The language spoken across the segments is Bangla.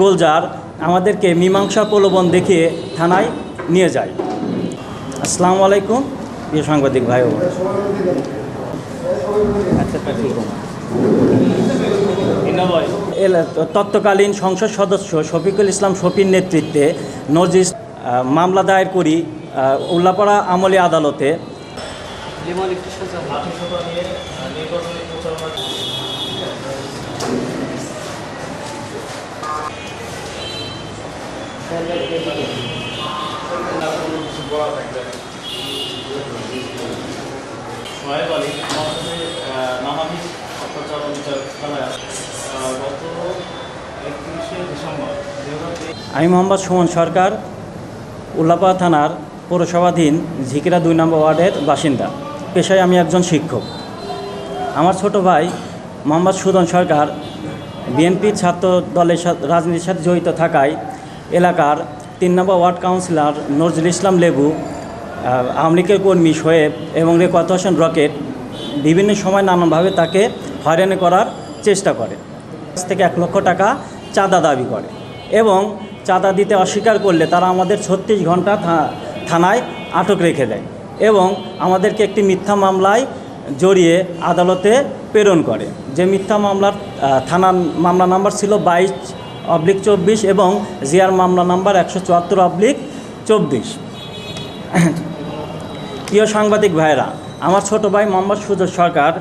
গোলজার আমাদেরকে মীমাংসা প্রলোভন দেখিয়ে থানায় নিয়ে যায়। আসসালামু আলাইকুম প্রিয় সাংবাদিক ভাই ও। আচ্ছা তৎকালীন সংসদ সদস্য শফিকুল ইসলাম শফির নেতৃত্বে নজিস মামলা দায়ের করি উল্লাপাড়া আমলি আদালতে। আমি মোহাম্মদ সুমন সরকার উল্লাপাড়া থানার পৌরসভাধীন ঝিকিরা দুই নম্বর ওয়ার্ডের বাসিন্দা। পেশায় আমি একজন শিক্ষক। আমার ছোট ভাই মোহাম্মদ সুদন সরকার, বিএনপি ছাত্র দলের সাথে রাজনীতির সাথে জড়িত থাকায় এলাকার তিন number ward councillor Nazrul Islam Lebu Awami লীগের কর্মী শোয়েব এবং রেকত হোসেন রকেট বিভিন্ন সময় নানানভাবে তাকে হয়রানি করার চেষ্টা করে। থেকে এক লক্ষ টাকা চাঁদা দাবি করে এবং চাঁদা দিতে অস্বীকার করলে তারা আমাদের ছত্রিশ ঘণ্টা থানায় আটক রেখে দেয় এবং আমাদেরকে একটি মিথ্যা মামলায় জড়িয়ে আদালতে প্রেরণ করে। যে মিথ্যা মামলার থানার মামলা নাম্বার ছিল বাইশ অবলিক চব্বিশ এবং জিয়ার মামলা নাম্বার একশো চুয়াত্তর অবলিক চব্বিশ। প্রিয় সাংবাদিক ভাইরা আমার ছোট ভাই মোহাম্মদ সুজন সরকার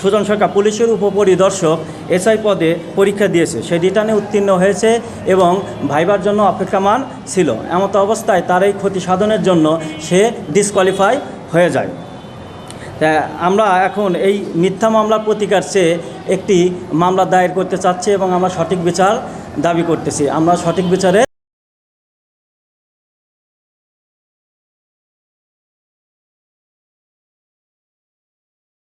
সুজন সরকার পুলিশের উপপরিদর্শক এসআই পদে পরীক্ষা দিয়েছে। সে রিটার্নে উত্তীর্ণ হয়েছে এবং ভাইবার জন্য অপেক্ষামান ছিল। এমত অবস্থায় তার এই ক্ষতি সাধনের জন্য সে ডিসকোয়ালিফাই হয়ে যায়। আমরা এখন এই মিথ্যা মামলার প্রতিকার চেয়ে একটি মামলা দায়ের করতে চাচ্ছি এবং আমরা সঠিক বিচার দাবি করতেছি। আমরা সঠিক বিচারে